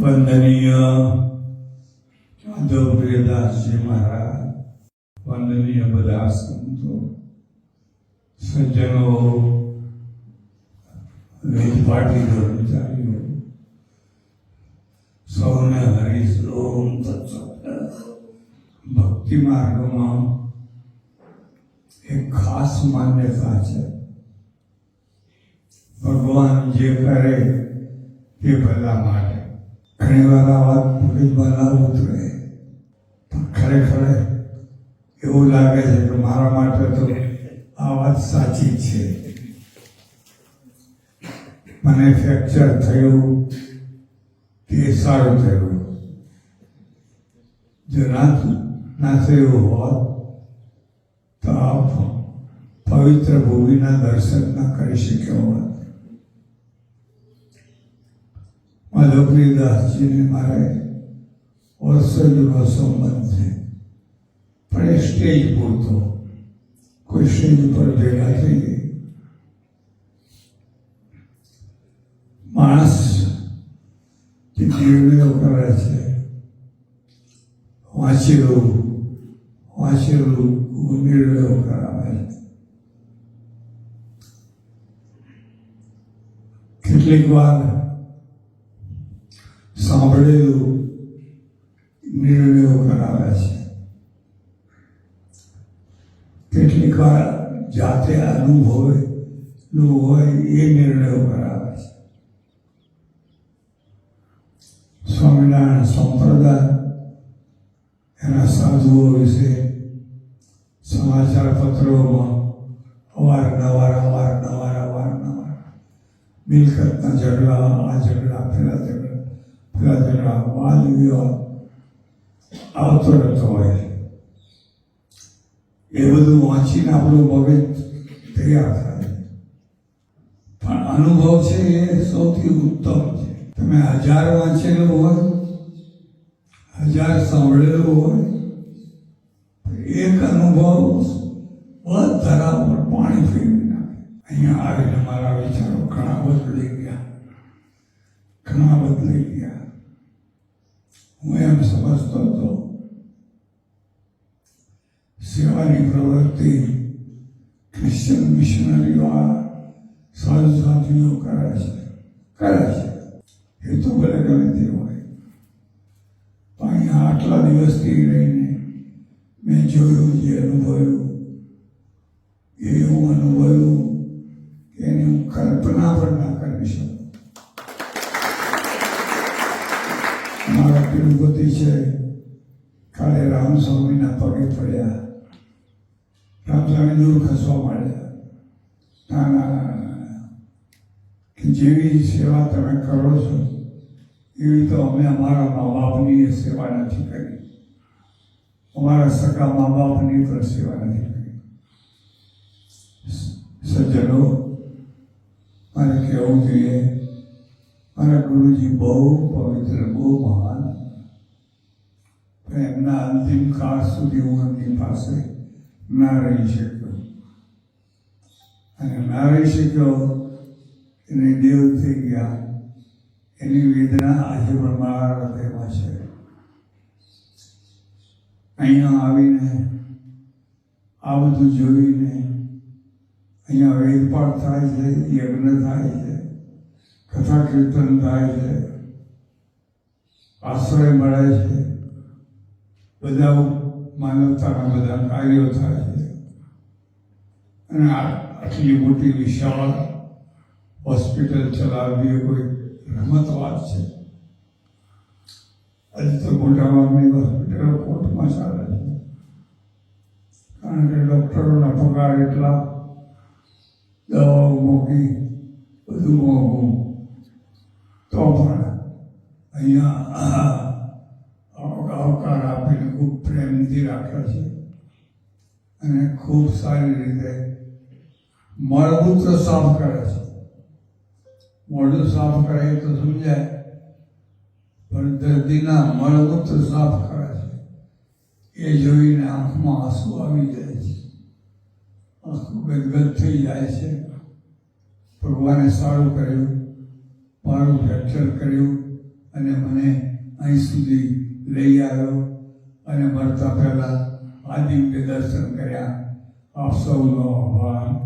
વંદનીય માધવપ્રિયદાસજી મહારાજ વંદનીય બધા સંતો સજ્જનો વેદપાટી કર્મચારીઓ સૌને હરિશ્લોમ ભક્તિ માર્ગમાં એક ખાસ માન્યતા છે ભગવાન જે કરે તે ભલા માટે ઘણી વાર આ વાત પૂરી ના ઉતરે પણ ખરેખર એવું લાગે છે કે મારા માટે તો આ વાત સાચી છે. મને ફ્રેક્ચર થયું તે સારું થયું. જો ના ના થયું હોત, તો આપ પવિત્ર ભૂમિના દર્શન ના કરી શક્યો હોત. માધવપ્રિયદાસજીને મારે વર્ષો જૂનો સંબંધ છે. પણ એ સ્ટેજ પૂરતો. કોઈ સ્ટેજ ઉપર ભેગા થઈ માણસ જે કરે છે. વાંચેલું વાંચેલું નિર્ણયો કરાવે છે. કેટલીક વાર સાંભળેલું નિર્ણયો કરાવે છે. કેટલીક વાર જાતે અનુભવેલું હોય એ નિર્ણયો કરાવે છે. સ્વામિનારાયણ સંપ્રદાય એના સાધુઓ વિશે આવતો રહેતો હોય એ બધું વાંચીને આપણું મગજ તૈયાર થાય. પણ અનુભવ છે એ સૌથી ઉત્તમ છે. તમે હજાર વાંચેલું હોય, હજાર સાંભળેલું હોય એક અનુભવ બધા પર પાણી ફેરવી અહીંયા આવીને મારા વિચારો ઘણા બદલી ગયા. ઘણા બદલાઈ ગયા હું એમ સમજતો હતો સેવાની પ્રવૃત્તિ ક્રિશ્ચન મિશનરીઓ આ સાધુ સાધુઓ કરે છે કરે છે. એ તો ભલે ગમે તે હોય. પણ અહીંયા આટલા દિવસથી રહીને મેં જોયું, જે અનુભવ્યું એ એવું અનુભવ્યું કે એની હું કલ્પના પણ ના કરી શકું. મારા તિરુપતિ છે, કાલે રામસ્વામીના પગે પડ્યા. રામસ્વામી દૂર ખસવા માંડ્યા ના. કે જેવી સેવા તમે કરો છો, એવી તો અમે અમારા મા બાપની સેવા નથી કરી. અમારા સગા મા બાપની પણ સેવા નથી કરી. સજ્જનો, મારે કહેવું જોઈએ મારા ગુરુજી બહુ પવિત્ર, બહુ મહાન. એમના અંતિમ કાળ સુધી હું એમની પાસે ના રહી શક્યો અને ના રહી શક્યો એને દેવ થઈ ગયા. એની વેદના આજે પણ મારા હૃદયમાં છે. અહીંયા આવીને, આ બધું જોઈને અહીંયા વેદપાઠ થાય છે, યજ્ઞ થાય છે, કથા કીર્તન થાય છે, આશ્રય મળે છે. બધા માનવતાના બધા કાર્યો થાય છે. અને આટલી મોટી વિશાળ હોસ્પિટલ ચલાવવી એ કોઈ રમત વાત છે? આજે તો મોટાભાગની હોસ્પિટલો કોર્ટમાં ચાલે છે. કારણ કે ડૉક્ટરોના પગાર એટલા, દવાઓ મોંઘી, બધું મોંઘું. તો પણ અહીંયા આવકાર આપીને ખૂબ પ્રેમથી રાખે છે અને ખૂબ સારી રીતે મળમૂત્ર સાફ કરે છે. મોઢું સાફ કરે એ તો સમજાય, પણ દર્દીના મળમૂત્ર સાફ કરે છે. એ જોઈને આંખમાં આંસુ આવી જાય છે. આંખું ગદગદ થઈ જાય છે. ભગવાને સારું કર્યું, મારું ફ્રેક્ચર કર્યું અને મને અહીં સુધી લઈ આવ્યો અને મરતા પહેલા આદિત્ય દર્શન કર્યા. આપ સૌનો આભાર.